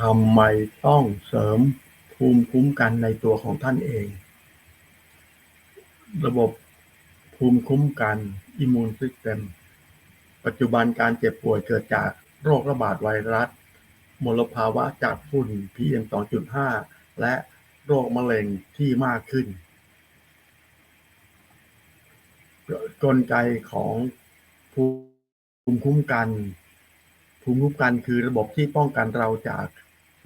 ทำไมต้องเสริมภูมิคุ้มกันในตัวของท่านเอง ระบบภูมิคุ้มกัน Immune System ปัจจุบันการเจ็บป่วยเกิดจากโรคระบาดไวรัส มลภาวะจากฝุ่น PM 2.5 และโรคมะเร็งที่มากขึ้น กลไกของภูมิคุ้มกัน ภูมิคุ้มกันคือระบบที่ป้องกันเราจาก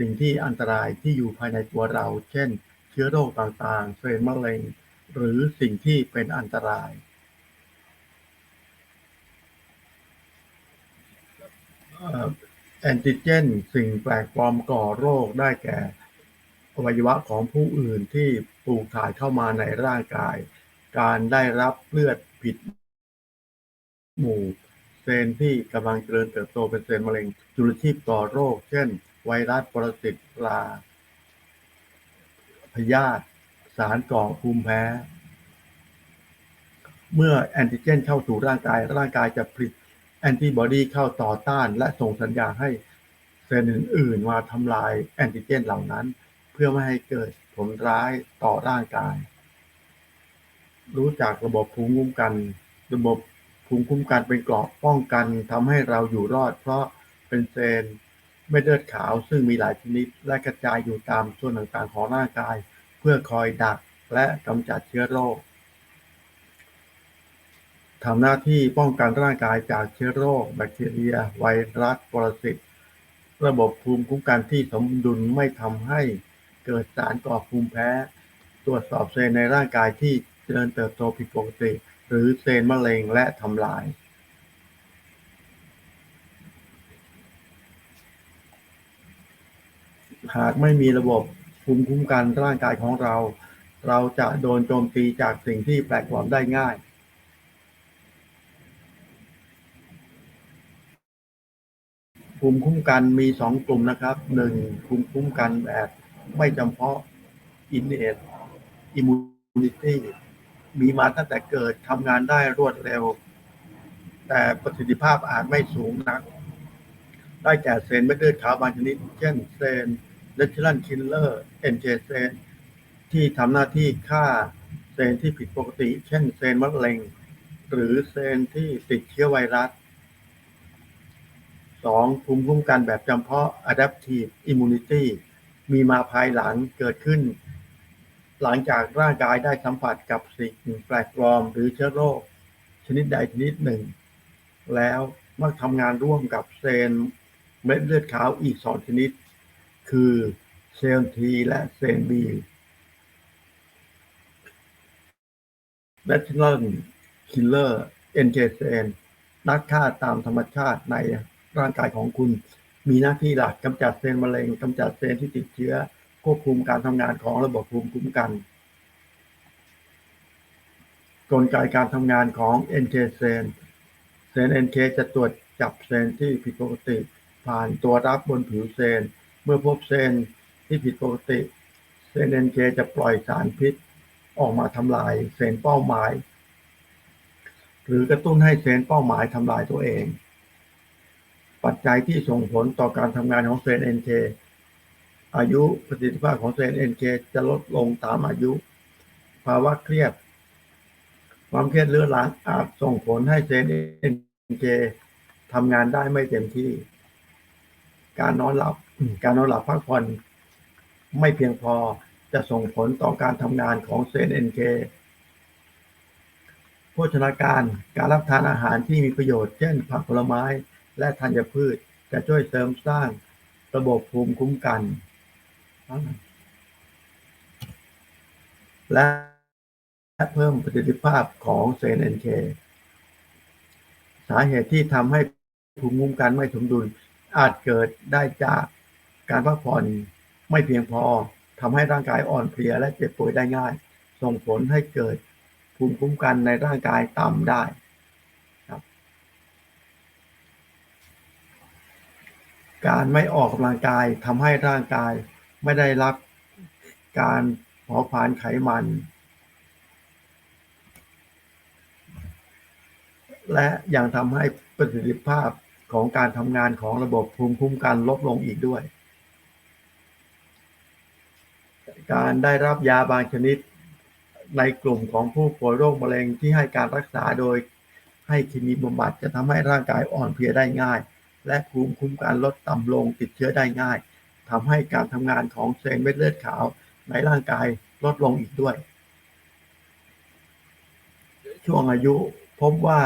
สิ่งที่อันตรายที่อยู่ภายในตัวเรา เช่น เชื้อโรคต่างๆเซลล์มะเร็ง หรือสิ่งที่เป็นอันตรายแอนติเจน สิ่งแปลกปลอมก่อโรคได้แก่อวัยวะของผู้อื่นที่ปลูกถ่ายเข้ามาในร่างกาย การได้รับเลือดผิด หมู่ เซลล์ที่กำลังเจริญเติบโตเป็นเซลล์มะเร็งจุลชีพก่อโรค เช่น ไวรัสปรสิตราพยาธิสารก่อภูมิแพ้ เมื่อแอนติเจนเข้าสู่ร่างกาย ร่างกายจะผลิตแอนติบอดีเข้าต่อต้าน และส่งสัญญาณให้เซลล์อื่นๆมาทำลายแอนติเจนเหล่านั้น เพื่อไม่ให้เกิดผลร้ายต่อร่างกาย รู้จักระบบภูมิคุ้มกัน ระบบภูมิคุ้มกันเป็นเกราะป้องกันทำให้เราอยู่รอด เพราะเป็นเซลล์ เม็ดเลือดขาวซึ่งมีหลายชนิดและกระจายอยู่ตามส่วนต่างๆของร่างกาย เพื่อคอยดักและกำจัดเชื้อโรคทำหน้าที่ป้องกันร่างกายจากเชื้อโรค แบคทีเรีย ไวรัสปรสิตระบบภูมิคุ้มกันที่สมดุลไม่ทำให้เกิดสารก่อภูมิแพ้ ตรวจสอบเซลล์ในร่างกายที่เจริญเติบโตผิดปกติ หรือเซลล์มะเร็งและทำลาย หากไม่มีระบบภูมิคุ้มกันร่างกายของเรา เราจะโดนโจมตีจากสิ่งที่แปลกปลอมได้ง่าย ภูมิคุ้มกันมีสองกลุ่มนะครับหนึ่งภูมิคุ้มกันแบบไม่จำเพาะ innate immunity มีมาตั้งแต่เกิดทำงานได้รวดเร็ว แต่ประสิทธิภาพอาจไม่สูงนัก ได้แก่เซลล์เม็ดเลือดขาวบางชนิด เช่นเซ ลล์ natural killer NK เซลล์ที่ทำหน้าที่ฆ่าเซลล์ที่ผิดปกติ เช่นเซลล์มะเร็ง หรือเซลล์ที่ติดเชื้อไวรัสสองภูมิคุ้มกันแบบจำเพาะ adaptive immunity มีมาภายหลังเกิดขึ้น หลังจากร่างกายได้สัมผัสกับสิ่งแปลกปลอมหรือเชื้อโรค ชนิดใดชนิดหนึ่ง แล้วมักทำงานร่วมกับเซลล์เม็ดเลือดขาวอีกสองชนิด คือเซลล์ T และเซลล์ B natural killer NK cell นักฆ่าตามธรรมชาติในร่างกายของคุณ มีหน้าที่หลักกำจัดเซลล์มะเร็งกำจัดเซลล์ที่ติดเชื้อ ควบคุมการทำงานของระบบภูมิคุ้มกันกลไกการทำงานของ NK เซลล์เซลล์ NK จะตรวจจับเซลล์ที่ผิดปกติ ผ่านตัวรับบนผิวเซลล์ มื่อพบเซลล์ที่ผิดปกติ เซลล์ NK จะปล่อยสารพิษออกมาทำลายเซลล์เป้าหมาย หรือกระตุ้นให้เซลล์เป้าหมายทำลายตัวเอง ปัจจัยที่ส่งผลต่อการทำงานของเซลล์ NK อายุประสิทธิภาพของเซลล์ NK จะลดลงตามอายุ ภาวะเครียด ความเครียดเรื้อรังอาจส่งผลให้เซลล์ NK ทำงานได้ไม่เต็มที่ การนอนหลับ การนอนหลับพักผ่อนไม่เพียงพอจะส่งผลต่อการทำงานของเซลล์ NK โภชนาการการรับทานอาหารที่มีประโยชน์เช่นผักผลไม้และธัญพืช จะช่วยเสริมสร้างระบบภูมิคุ้มกัน และเพิ่มประสิทธิภาพของเซลล์ NK สาเหตุที่ทำให้ภูมิคุ้มกันไม่สมดุล อาจเกิดได้จากการพักผ่อนไม่เพียงพอทำให้ร่างกายอ่อนเพลียและเจ็บป่วยได้ง่าย ส่งผลให้เกิดภูมิคุ้มกันในร่างกายต่ำได้การไม่ออกกำลังกายทำให้ร่างกายไม่ได้รับการเผาผลาญไขมัน และยังทำให้ประสิทธิภาพ ของการทำงานของระบบภูมิคุ้มกันลดลงอีกด้วย การได้รับยาบางชนิดในกลุ่มของผู้ป่วยโรคมะเร็งที่ให้การรักษาโดยให้เคมีบำบัดจะทำให้ร่างกายอ่อนเพลียได้ง่าย และภูมิคุ้มกันลดต่ำลงติดเชื้อได้ง่ายทำให้การทำงานของเซลล์เม็ดเลือดขาวในร่างกายลดลงอีกด้วย ช่วงอายุพบว่า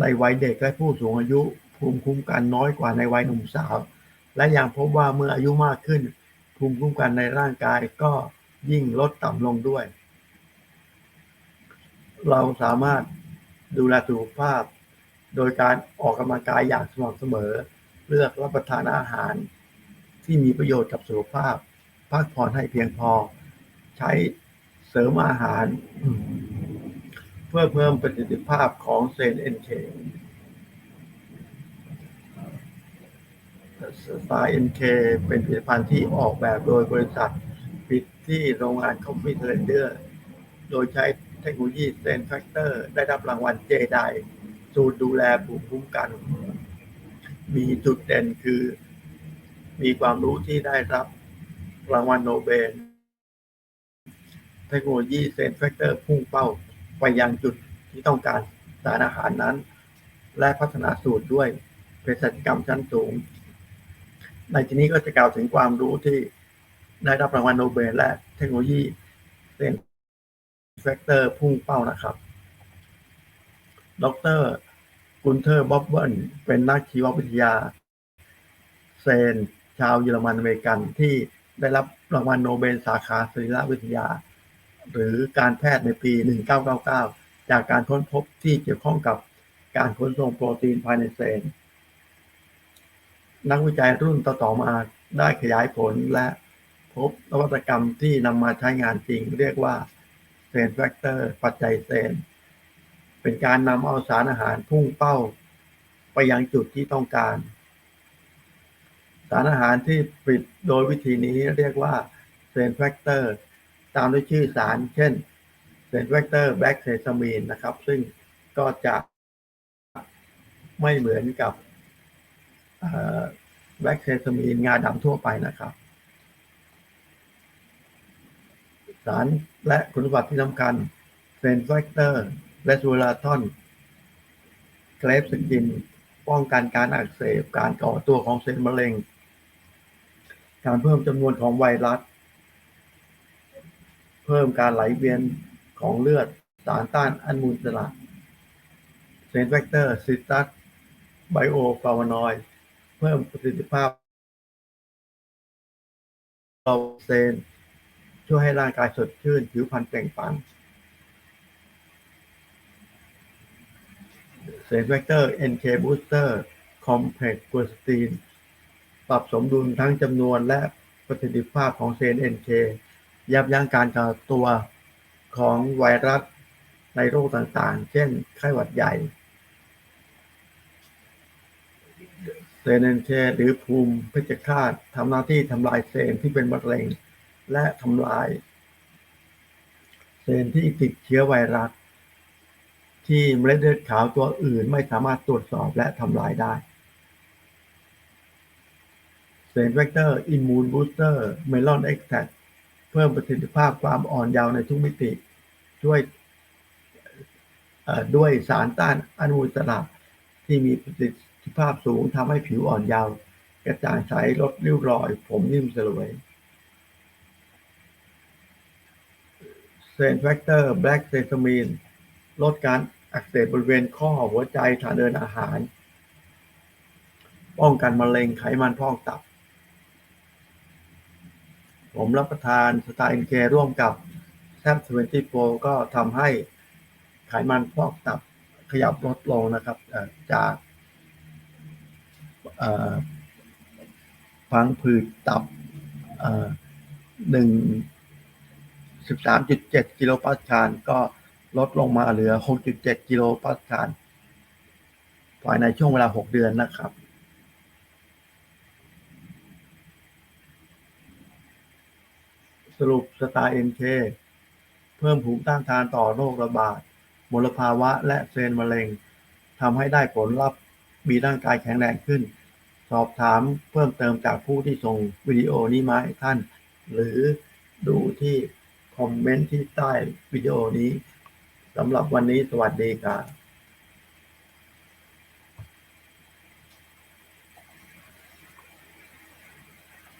ในวัยเด็กและผู้สูงอายุ ภูมิคุ้มกันน้อยกว่าในวัยหนุ่มสาว และยังพบว่าเมื่ออายุมากขึ้น ภูมิคุ้มกันในร่างกายก็ยิ่งลดต่ำลงด้วย เราสามารถดูแลสุขภาพ โดยการออกกำลังกายอย่างสม่ำเสมอ เลือกรับประทานอาหาร ที่มีประโยชน์กับสุขภาพ พักผ่อนให้เพียงพอ ใช้เสริมอาหาร เพื่อเพิ่มประสิทธิภาพของเซลล์ NK สไตล์ NK เป็นผลิตภัณฑ์ที่ออกแบบโดยบริษัทปิดที่โรงงาน Coffee Blender โดยใช้เทคโนโลยีเซนแฟกเตอร์ ได้รับรางวัลเจไดสูตรดูแลภูมิคุ้มกัน มีจุดเด่นคือ มีความรู้ที่ได้รับรางวัลโนเบล เทคโนโลยีเซนแฟกเตอร์พุ่งเป้าไปยังจุดที่ต้องการสารอาหารนั้น และพัฒนาสูตรด้วยเภสัชกรรมชั้นสูง ในที่นี้ก็จะกล่าวถึงความรู้ที่ได้รับรางวัลโนเบลและเทคโนโลยีเซนแฟกเตอร์พุ่งเป้านะครับ ดรกุนเทอร์ บ๊อบเบิลเป็นนักชีววิทยา เซน ชาวเยอรมันอเมริกันที่ได้รับรางวัลโนเบลสาขาสรีรวิทยา หรือการแพทย์ในปี 1999 จากการค้นพบที่เกี่ยวข้องกับการขนส่งโปรตีนภายในเซลล์ นักวิจัยรุ่นต่อๆมาได้ขยายผลและพบนวัตกรรมที่นำมาใช้งานจริง เรียกว่าเซนแฟกเตอร์ปัจจัยเซนเป็นการนำเอาสารอาหารพุ่งเป้า ไปยังจุดที่ต้องการ สารอาหารที่ปิดโดยวิธีนี้เรียกว่าเซนแฟกเตอร์ตามด้วยชื่อสาร เช่นเซนแฟกเตอร์แบคเซซามีนนะครับ ซึ่งก็จะไม่เหมือนกับ แบคเซซามีนงาดำทั่วไปนะครับ สารและคุณสมบัติที่สำคัญเซนแฟกเตอร์และซูลาทอนเกรฟสกิน ป้องกันการอักเสบ การก่อตัวของเซลล์มะเร็ง การเพิ่มจำนวนของไวรัส เพิ่มการไหลเวียนของเลือด สารต้านอนุมูลอิสระเซนแฟกเตอร์ซิตรัสไบโอฟลาวานอยด์ เพิ่มประสิทธิภาพเราเซนช่วยให้ร่างกายสดชื่น ผิวพรรณเปล่งปลั่งเซนแฟกเตอร์ NK Booster Complex g u a n s t i n ปรับสมดุลทั้งจำนวนและประสิทธิภาพของเซลล์ NK ยับยั้งการก่อตัวของไวรัสในโรคต่างๆ เช่นไข้หวัดใหญ่ เซลล์ NK หรือภูมิเพชฌฆาตทำหน้าที่ทำลายเซลล์ที่เป็นมะเร็ง และทำลาย เซลล์ที่ติดเชื้อไวรัส ที่เมล็ดเลือดขาวตัวอื่นไม่สามารถตรวจสอบและทำลายได้เซนเวกเตอร์อิมมูนบูสเตอร์เมลอนเอ็กแทเพิ่มประสิทธิภาพความอ่อนเยาว์ในทุกมิติ ช่วยด้วยสารต้านอนุมูลอิสระที่มีประสิทธิ ภาพสูงทำให้ผิวอ่อนเยาว์กระจ่างใสลดริ้วรอย ผมนิ่มสลวยเซนแฟกเตอร์แบล็กเซซามีนลดการอักเสบบริเวณข้อหัวใจทางเดินอาหาร ป้องกันมะเร็งไขมันพอกตับ ผมรับประทานสไตล์เอ็นเคร่วมกับแซมทเวนตี้โก็ทำให้ไขมันพอกตับขยับลดลงนะครับจาก พังผืดตับหนึ่งสิบสามจุดเจ็ดกิโลปาสคาลก็ลดลงมาเหลือ6.7กิโลปาสคาลภายในช่วงเวลา6เดือนนะครับสรุปสตาร์เอ็นเคเพิ่มภูมิต้านทานต่อโรคระบาดมลภาวะและเซลล์มะเร็งทำให้ได้ผลลัพธ์มีร่างกายแข็งแรงขึ้น สอบถามเพิ่มเติมจากผู้ที่ส่งวิดีโอนี้มาให้ท่าน หรือดูที่คอมเมนต์ที่ใต้วิดีโอนี้สำหรับวันนี้สวัสดีครับ